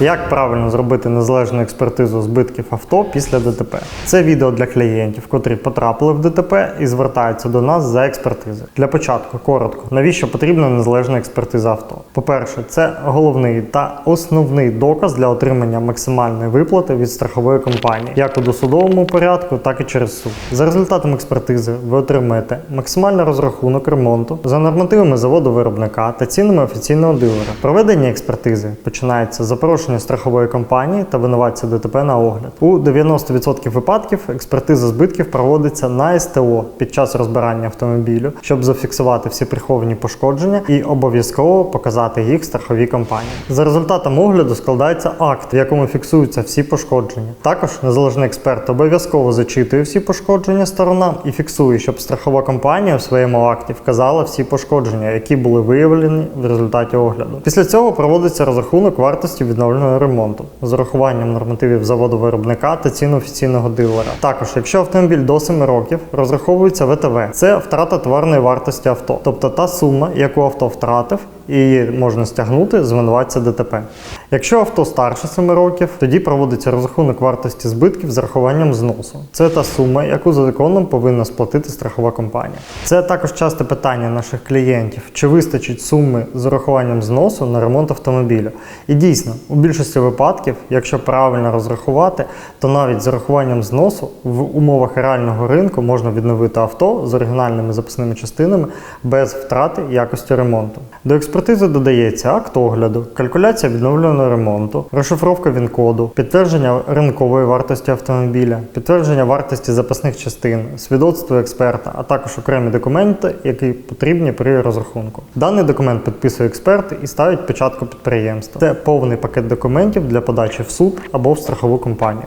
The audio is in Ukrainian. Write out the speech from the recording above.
Як правильно зробити незалежну експертизу збитків авто після ДТП? Це відео для клієнтів, котрі потрапили в ДТП і звертаються до нас за експертизою. Для початку коротко, навіщо потрібна незалежна експертиза авто? По-перше, це головний та основний доказ для отримання максимальної виплати від страхової компанії, як у досудовому порядку, так і через суд. За результатом експертизи ви отримаєте максимальний розрахунок ремонту за нормативами заводу виробника та цінами офіційного дилера. Проведення експертизи починається з запрошення страхової компанії та винуватця ДТП на огляд. У 90% випадків експертиза збитків проводиться на СТО під час розбирання автомобілю, щоб зафіксувати всі приховані пошкодження і обов'язково показати їх страховій компанії. За результатом огляду складається акт, в якому фіксуються всі пошкодження. Також незалежний експерт обов'язково зачитує всі пошкодження сторонам і фіксує, щоб страхова компанія в своєму акті вказала всі пошкодження, які були виявлені в результаті огляду. Після цього проводиться розрахунок вартості відновленого ремонту з урахуванням нормативів заводу виробника та цін офіційного дилера. Також, якщо автомобіль до 7 років, розраховується ВТВ. Це втрата товарної вартості авто, тобто та сума, яку авто втратив, і можна стягнути з винуватця ДТП. Якщо авто старше 7 років, тоді проводиться розрахунок вартості збитків з рахуванням зносу. Це та сума, яку за законом повинна сплатити страхова компанія. Це також часте питання наших клієнтів: чи вистачить суми з урахуванням зносу на ремонт автомобіля? І дійсно, у більшості випадків, якщо правильно розрахувати, то навіть з урахуванням зносу в умовах реального ринку можна відновити авто з оригінальними запасними частинами без втрати якості ремонту. До експертизи додається акт огляду, калькуляція відновленого ремонту, розшифровка ВІН-коду, підтвердження ринкової вартості автомобіля, підтвердження вартості запасних частин, свідоцтво експерта, а також окремі документи, які потрібні при розрахунку. Даний документ підписує експерт і ставить печатку підприємства. Це повний пакет документів для подачі в суд або в страхову компанію.